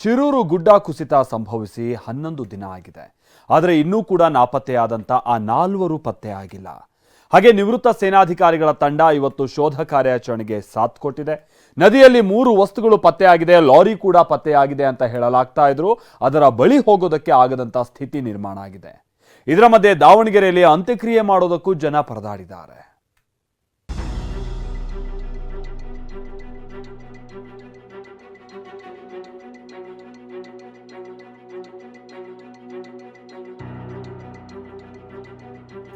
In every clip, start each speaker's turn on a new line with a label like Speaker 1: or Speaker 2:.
Speaker 1: ಶಿರೂರು ಗುಡ್ಡ ಕುಸಿತ ಸಂಭವಿಸಿ ಹನ್ನೊಂದು ದಿನ ಆಗಿದೆ. ಆದರೆ ಇನ್ನೂ ಕೂಡ ನಾಪತ್ತೆಯಾದಂಥ ಆ ನಾಲ್ವರು ಪತ್ತೆಯಾಗಿಲ್ಲ ಹಾಗೆ ನಿವೃತ್ತ ಸೇನಾಧಿಕಾರಿಗಳ ತಂಡ ಇವತ್ತು ಶೋಧ ಕಾರ್ಯಾಚರಣೆಗೆ ಸಾಥ್ ಕೊಟ್ಟಿದೆ. ನದಿಯಲ್ಲಿ ಮೂರು ವಸ್ತುಗಳು ಪತ್ತೆಯಾಗಿದೆ ಲಾರಿ ಕೂಡ ಪತ್ತೆಯಾಗಿದೆ ಅಂತ ಹೇಳಲಾಗ್ತಾ ಇದ್ರು. ಅದರ ಬಳಿ ಹೋಗೋದಕ್ಕೆ ಆಗದಂತ ಸ್ಥಿತಿ ನಿರ್ಮಾಣ ಆಗಿದೆ. ಇದರ ಮಧ್ಯೆ ದಾವಣಗೆರೆಯಲ್ಲಿ ಅಂತ್ಯಕ್ರಿಯೆ ಮಾಡೋದಕ್ಕೂ ಜನ ಪರದಾಡಿದ್ದಾರೆ.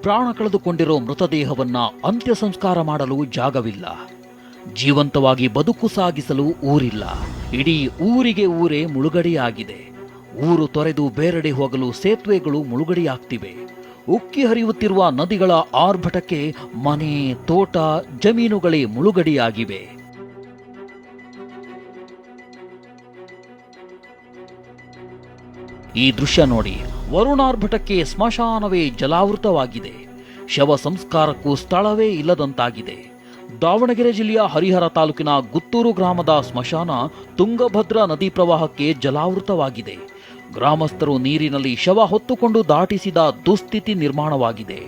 Speaker 2: ಪ್ರಾಣ ಕಳೆದುಕೊಂಡಿರೋ ಮೃತದೇಹವನ್ನ ಅಂತ್ಯ ಸಂಸ್ಕಾರ ಮಾಡಲು ಜಾಗವಿಲ್ಲ. ಜೀವಂತವಾಗಿ ಬದುಕು ಸಾಗಿಸಲು ಊರಿಲ್ಲ. ಇಡೀ ಊರಿಗೆ ಊರೇ ಮುಳುಗಡೆಯಾಗಿದೆ. ಊರು ತೊರೆದು ಬೇರೆಡೆ ಹೋಗಲು ಸೇತುವೆಗಳು ಮುಳುಗಡೆಯಾಗ್ತಿವೆ. ಉಕ್ಕಿ ಹರಿಯುತ್ತಿರುವ ನದಿಗಳ ಆರ್ಭಟಕ್ಕೆ ಮನೆ, ತೋಟ, ಜಮೀನುಗಳೇ ಮುಳುಗಡೆಯಾಗಿವೆ. ಈ ದೃಶ್ಯ ನೋಡಿ ವರುಣಾರ್ಭಟಕ್ಕೆ ಸ್ಮಶಾನವೇ ಜಲಾವೃತವಾಗಿದೆ. ಶವ ಸಂಸ್ಕಾರಕ್ಕೂ ಸ್ಥಳವೇ ಇಲ್ಲದಂತಾಗಿದೆ. ದಾವಣಗೆರೆ ಜಿಲ್ಲೆಯ ಹರಿಹರ ತಾಲೂಕಿನ ಗುತ್ತೂರು ಗ್ರಾಮದ ಸ್ಮಶಾನ ತುಂಗಭದ್ರಾ ನದಿ ಪ್ರವಾಹಕ್ಕೆ ಜಲಾವೃತವಾಗಿದೆ. ಗ್ರಾಮಸ್ಥರು ನೀರಿನಲ್ಲಿ ಶವ ಹೊತ್ತುಕೊಂಡು ದಾಟಿಸಿದ ದುಸ್ಥಿತಿ ನಿರ್ಮಾಣವಾಗಿದೆ.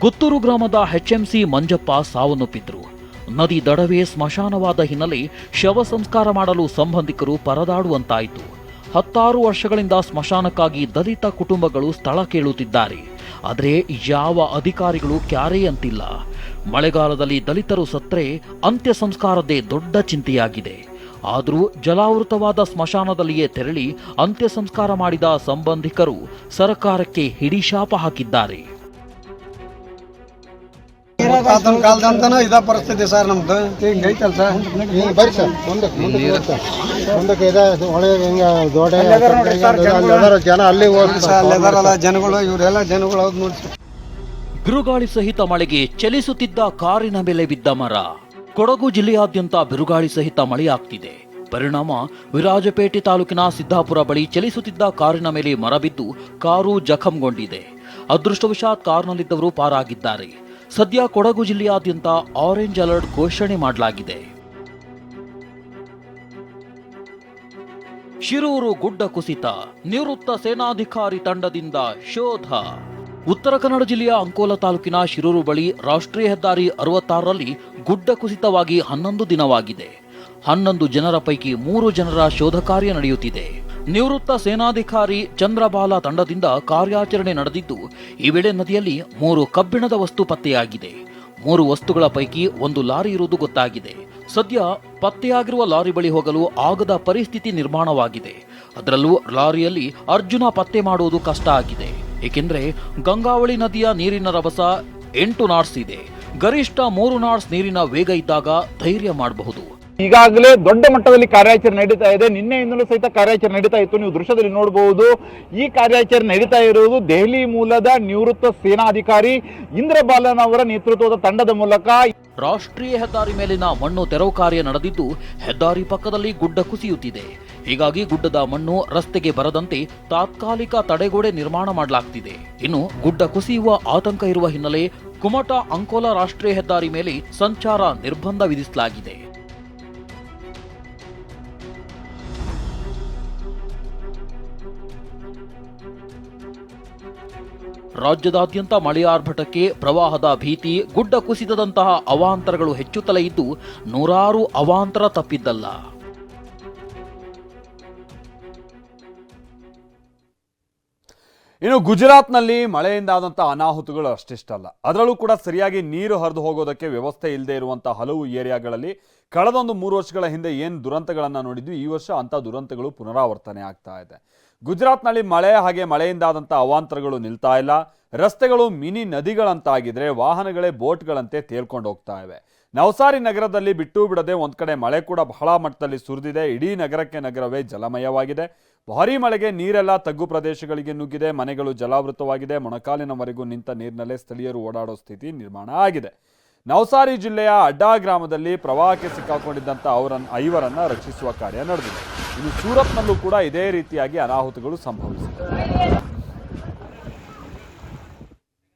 Speaker 2: ಗುತ್ತೂರು ಗ್ರಾಮದ ಎಚ್ಎಂಸಿ ಮಂಜಪ್ಪ ಸಾವನ್ನಪ್ಪಿದ್ರು. ನದಿ ದಡವೇ ಸ್ಮಶಾನವಾದ ಹಿನ್ನೆಲೆ ಶವ ಸಂಸ್ಕಾರ ಮಾಡಲು ಸಂಬಂಧಿಕರು ಪರದಾಡುವಂತಾಯಿತು. ಹತ್ತಾರು ವರ್ಷಗಳಿಂದ ಸ್ಮಶಾನಕ್ಕಾಗಿ ದಲಿತ ಕುಟುಂಬಗಳು ಸ್ಥಳ ಕೇಳುತ್ತಿದ್ದಾರೆ. ಆದರೆ ಯಾವ ಅಧಿಕಾರಿಗಳು ಕ್ಯಾರೇ ಅಂತಿಲ್ಲ ಮಳೆಗಾಲದಲ್ಲಿ ದಲಿತರು ಸತ್ರೆ ಅಂತ್ಯ ಸಂಸ್ಕಾರದೇ ದೊಡ್ಡ ಚಿಂತೆಯಾಗಿದೆ. ಆದರೂ ಜಲಾವೃತವಾದ ಸ್ಮಶಾನದಲ್ಲಿಯೇ ತೆರಳಿ ಅಂತ್ಯ ಸಂಸ್ಕಾರ ಮಾಡಿದ ಸಂಬಂಧಿಕರು ಸರ್ಕಾರಕ್ಕೆ ಹಿಡಿಶಾಪ ಹಾಕಿದ್ದಾರೆ.
Speaker 3: ಕಾಲದಂತನ ಇದ ಪರಿಸ್ಥಿತಿ ಸರ್ ನಮ್ದು. ಹಿಂಗ ಐತಲ್ ಸರ್?
Speaker 4: ಹಿಂಗ್ ಬರ್ರಿ ಸರ್. ಮುಂದಕ್ಕೆ ಮುಂದಕ್ಕೆ ಹೋಗಿ ಸರ್. ಮುಂದಕ್ಕೆ ಇದೆ ಹೊಳೆ ಹಿಂಗ ದೊಡ್ಡ
Speaker 3: ಅಲ್ಲೆದಾರ ನೋಡಿ ಸರ್ ಜನಗಳು.
Speaker 4: ಅಲ್ಲೆದಾರ ಜನ ಅಲ್ಲಿ ಹೋಗಿ
Speaker 3: ಸರ್, ಅಲ್ಲೆದಾರಲ್ಲ ಜನಗಳು ಇವರೆಲ್ಲ ಜನಗಳು ಹೌದು ನೋಡಿ ಸರ್.
Speaker 2: ಬಿರುಗಾಳಿ ಸಹಿತ ಮಳೆಗೆ ಚಲಿಸುತ್ತಿದ್ದ ಕಾರಿನ ಮೇಲೆ ಬಿದ್ದ ಮರ. ಕೊಡಗು ಜಿಲ್ಲೆಯಾದ್ಯಂತ ಬಿರುಗಾಳಿ ಸಹಿತ ಮಳೆಯಾಗ್ತಿದೆ. ಪರಿಣಾಮ ವಿರಾಜಪೇಟೆ ತಾಲೂಕಿನ ಸಿದ್ದಾಪುರ ಬಳಿ ಚಲಿಸುತ್ತಿದ್ದ ಕಾರಿನ ಮೇಲೆ ಮರ ಬಿದ್ದು ಕಾರು ಜಖಂಗೊಂಡಿದೆ. ಅದೃಷ್ಟವಶಾತ್ ಕಾರ್ನಲ್ಲಿದ್ದವರು ಪಾರಾಗಿದ್ದಾರೆ. ಸದ್ಯ ಕೊಡಗು ಜಿಲ್ಲೆಯಾದ್ಯಂತ ಆರೆಂಜ್ ಅಲರ್ಟ್ ಘೋಷಣೆ ಮಾಡಲಾಗಿದೆ. ಶಿರೂರು ಗುಡ್ಡ ಕುಸಿತ, ನಿವೃತ್ತ ಸೇನಾಧಿಕಾರಿ ತಂಡದಿಂದ ಶೋಧ. ಉತ್ತರ ಕನ್ನಡ ಜಿಲ್ಲೆಯ ಅಂಕೋಲ ತಾಲೂಕಿನ ಶಿರೂರು ಬಳಿ ರಾಷ್ಟ್ರೀಯ ಹೆದ್ದಾರಿ ಅರವತ್ತಾರರಲ್ಲಿ ಗುಡ್ಡ ಕುಸಿತವಾಗಿ ಹನ್ನೊಂದು ದಿನವಾಗಿದೆ. ಹನ್ನೊಂದು ಜನರ ಪೈಕಿ ಮೂರು ಜನರ ಶೋಧ ಕಾರ್ಯ ನಡೆಯುತ್ತಿದೆ. ನಿವೃತ್ತ ಸೇನಾಧಿಕಾರಿ ಚಂದ್ರಬಾಲ ತಂಡದಿಂದ ಕಾರ್ಯಾಚರಣೆ ನಡೆದಿದ್ದು, ಈ ವೇಳೆ ನದಿಯಲ್ಲಿ ಮೂರು ಕಬ್ಬಿಣದ ವಸ್ತು ಪತ್ತೆಯಾಗಿದೆ. ಮೂರು ವಸ್ತುಗಳ ಪೈಕಿ ಒಂದು ಲಾರಿ ಇರುವುದು ಗೊತ್ತಾಗಿದೆ. ಸದ್ಯ ಪತ್ತೆಯಾಗಿರುವ ಲಾರಿ ಬಳಿ ಹೋಗಲು ಆಗದ ಪರಿಸ್ಥಿತಿ ನಿರ್ಮಾಣವಾಗಿದೆ. ಅದರಲ್ಲೂ ಲಾರಿಯಲ್ಲಿ ಅರ್ಜುನ ಪತ್ತೆ ಮಾಡುವುದು ಕಷ್ಟ ಆಗಿದೆ. ಏಕೆಂದರೆ ಗಂಗಾವಳಿ ನದಿಯ ನೀರಿನ ರಭಸ ಎಂಟು ನಾಟ್ಸ್ ಇದೆ. ಗರಿಷ್ಠ ಮೂರು ನಾಟ್ಸ್ ನೀರಿನ ವೇಗ ಇದ್ದಾಗ ಧೈರ್ಯ ಮಾಡಬಹುದು.
Speaker 5: ಈಗಾಗಲೇ ದೊಡ್ಡ ಮಟ್ಟದಲ್ಲಿ ಕಾರ್ಯಾಚರಣೆ ನಡೀತಾ ಇದೆ. ನಿನ್ನೆಯಿಂದಲೂ ಸಹಿತ ಕಾರ್ಯಾಚರಣೆ ನಡೀತಾ ಇತ್ತು. ನೀವು ದೃಶ್ಯದಲ್ಲಿ ನೋಡಬಹುದು ಈ ಕಾರ್ಯಾಚರಣೆ ನಡೀತಾ ಇರುವುದು ದೆಹಲಿ ಮೂಲದ ನಿವೃತ್ತ ಸೇನಾಧಿಕಾರಿ ಇಂದ್ರಬಾಲನ್ ಅವರ ನೇತೃತ್ವದ ತಂಡದ ಮೂಲಕ.
Speaker 2: ರಾಷ್ಟ್ರೀಯ ಹೆದ್ದಾರಿ ಮೇಲಿನ ಮಣ್ಣು ತೆರವು ಕಾರ್ಯ ನಡೆದಿದ್ದು, ಹೆದ್ದಾರಿ ಪಕ್ಕದಲ್ಲಿ ಗುಡ್ಡ ಕುಸಿಯುತ್ತಿದೆ. ಹೀಗಾಗಿ ಗುಡ್ಡದ ಮಣ್ಣು ರಸ್ತೆಗೆ ಬರದಂತೆ ತಾತ್ಕಾಲಿಕ ತಡೆಗೋಡೆ ನಿರ್ಮಾಣ ಮಾಡಲಾಗ್ತಿದೆ. ಇನ್ನು ಗುಡ್ಡ ಕುಸಿಯುವ ಆತಂಕ ಇರುವ ಹಿನ್ನೆಲೆ ಕುಮಟಾ ಅಂಕೋಲಾ ರಾಷ್ಟ್ರೀಯ ಹೆದ್ದಾರಿ ಮೇಲೆ ಸಂಚಾರ ನಿರ್ಬಂಧ ವಿಧಿಸಲಾಗಿದೆ. ರಾಜ್ಯದಾದ್ಯಂತ ಮಳೆಯಾರ್ಭಟಕ್ಕೆ ಪ್ರವಾಹದ ಭೀತಿ ಗುಡ್ಡ ಕುಸಿತದಂತಹ ಅವಾಂತರಗಳು ಹೆಚ್ಚುತ್ತಲೇ ಇದ್ದು ನೂರಾರು ಅವಾಂತರ ತಪ್ಪಿದ್ದಲ್ಲ.
Speaker 1: ಇನ್ನು ಗುಜರಾತ್ನಲ್ಲಿ ಮಳೆಯಿಂದಾದಂಥ ಅನಾಹುತಗಳು ಅಷ್ಟಿಷ್ಟಲ್ಲ. ಅದರಲ್ಲೂ ಕೂಡ ಸರಿಯಾಗಿ ನೀರು ಹರಿದು ಹೋಗೋದಕ್ಕೆ ವ್ಯವಸ್ಥೆ ಇಲ್ಲದೆ ಇರುವಂಥ ಹಲವು ಏರಿಯಾಗಳಲ್ಲಿ ಕಳೆದೊಂದು ಮೂರು ವರ್ಷಗಳ ಹಿಂದೆ ಏನು ದುರಂತಗಳನ್ನು ನೋಡಿದ್ವಿ, ಈ ವರ್ಷ ಅಂಥ ದುರಂತಗಳು ಪುನರಾವರ್ತನೆ ಆಗ್ತಾ ಇದೆ. ಗುಜರಾತ್ನಲ್ಲಿ ಮಳೆ ಹಾಗೆ ಮಳೆಯಿಂದಾದಂಥ ಅವಾಂತರಗಳು ನಿಲ್ತಾ ಇಲ್ಲ. ರಸ್ತೆಗಳು ಮಿನಿ ನದಿಗಳಂತಾಗಿದ್ರೆ ವಾಹನಗಳೇ ಬೋಟ್ಗಳಂತೆ ತೇಲ್ಕೊಂಡು ಹೋಗ್ತಾ ಇವೆ. ನವಸಾರಿ ನಗರದಲ್ಲಿ ಬಿಟ್ಟು ಬಿಡದೆ ಒಂದು ಕಡೆ ಮಳೆ ಕೂಡ ಬಹಳ ಮಟ್ಟದಲ್ಲಿ ಸುರಿದಿದೆ. ಇಡೀ ನಗರಕ್ಕೆ ನಗರವೇ ಜಲಮಯವಾಗಿದೆ. ಭಾರೀ ಮಳೆಗೆ ನೀರೆಲ್ಲ ತಗ್ಗು ಪ್ರದೇಶಗಳಿಗೆ ನುಗ್ಗಿದೆ, ಮನೆಗಳು ಜಲಾವೃತವಾಗಿದೆ, ಮೊಣಕಾಲಿನವರೆಗೂ ನಿಂತ ನೀರಿನಲ್ಲೇ ಸ್ಥಳೀಯರು ಓಡಾಡೋ ಸ್ಥಿತಿ ನಿರ್ಮಾಣ ಆಗಿದೆ. ನವಸಾರಿ ಜಿಲ್ಲೆಯ ಅಡ್ಡಾ ಗ್ರಾಮದಲ್ಲಿ ಪ್ರವಾಹಕ್ಕೆ ಸಿಕ್ಕಾಕೊಂಡಿದ್ದಂಥ ಅವರನ್ನು ಐವರನ್ನು ರಕ್ಷಿಸುವ ಕಾರ್ಯ ನಡೆದಿದೆ. ಇನ್ನು ಸೂರತ್ನಲ್ಲೂ ಕೂಡ ಇದೇ ರೀತಿಯಾಗಿ ಅನಾಹುತಗಳು ಸಂಭವಿಸಿದೆ.